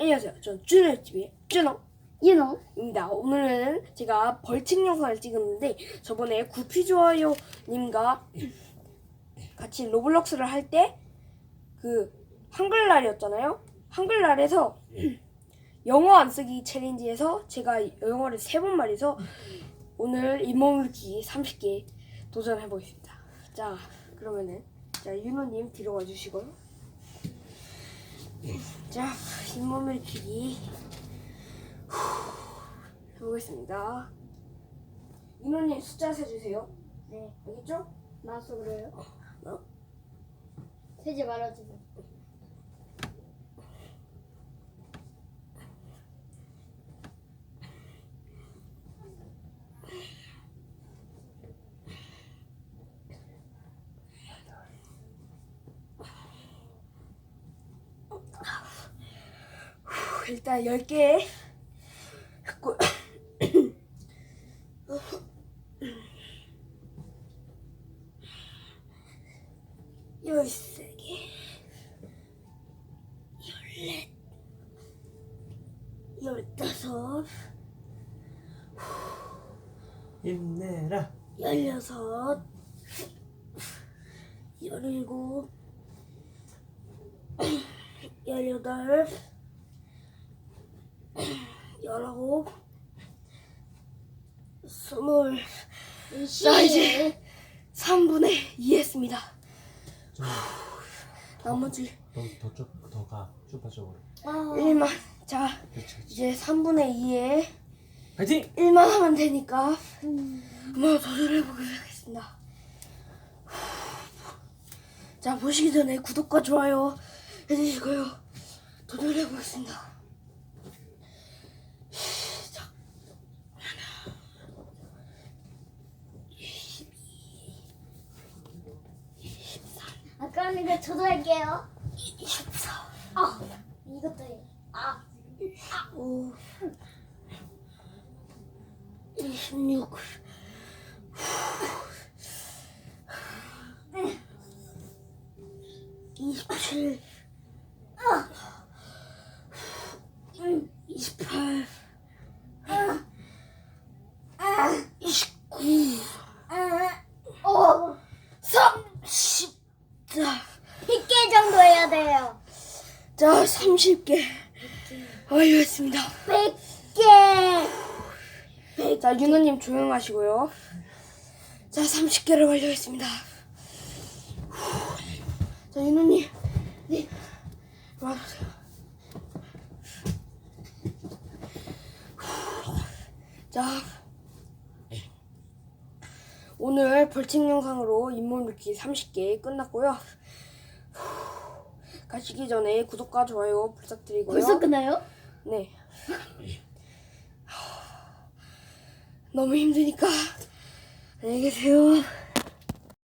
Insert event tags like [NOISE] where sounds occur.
안녕하세요. 저는 준호TV의 준호. 윤호. 입니다. 오늘은 제가 벌칙 영상을 찍었는데 저번에 구피 좋아요 님과 같이 로블록스를 할 때 그 한글날이었잖아요. 한글날에서 영어 안 쓰기 챌린지에서 제가 영어를 세 번 말해서 오늘 잇몸 읽기 30개 도전해 보겠습니다. 자 그러면은 자 윤호 님 뒤로 와 주시고요. 자 잇몸 읽기 해보겠습니다. 윤호님 숫자 세주세요. 네. 알겠죠? 마우스 그래요? 어? 세지 말아주세요. 일단 10개 했고 [COUGHS] 열세 개. 열넷. 열다섯. 힘내라. 열여섯. 열일곱. [COUGHS] 열여덟 열아홉 스물 자 이제 3분의 2 했습니다 좀 나머지 더더더 가. 슈퍼 쪽으로. 아, 1만 자 그렇지. 그렇지. 이제 3분의 2에 파이팅! 1만 하면 되니까 한번 도전해보도록 하겠습니다 자 보시기 전에 구독과 좋아요 해주시고요 도전해보겠습니다 시작 아까는 저도 할게요. 24 아, 이것도 해. 아, 5 26 27 28 29 오, 30 자, 100개 정도 해야 돼요. 자 30개. 완료했습니다. 100개. 자 윤호님 조용하시고요. 자 30개를 완료했습니다. 자 윤호님. 네. 와보세요 자. 오늘 벌칙 영상으로 잇몸 읽기 30개 끝났고요 가시기 전에 구독과 좋아요 부탁드리고요 벌써 끝나요? 네. 너무 힘드니까 안녕히 계세요.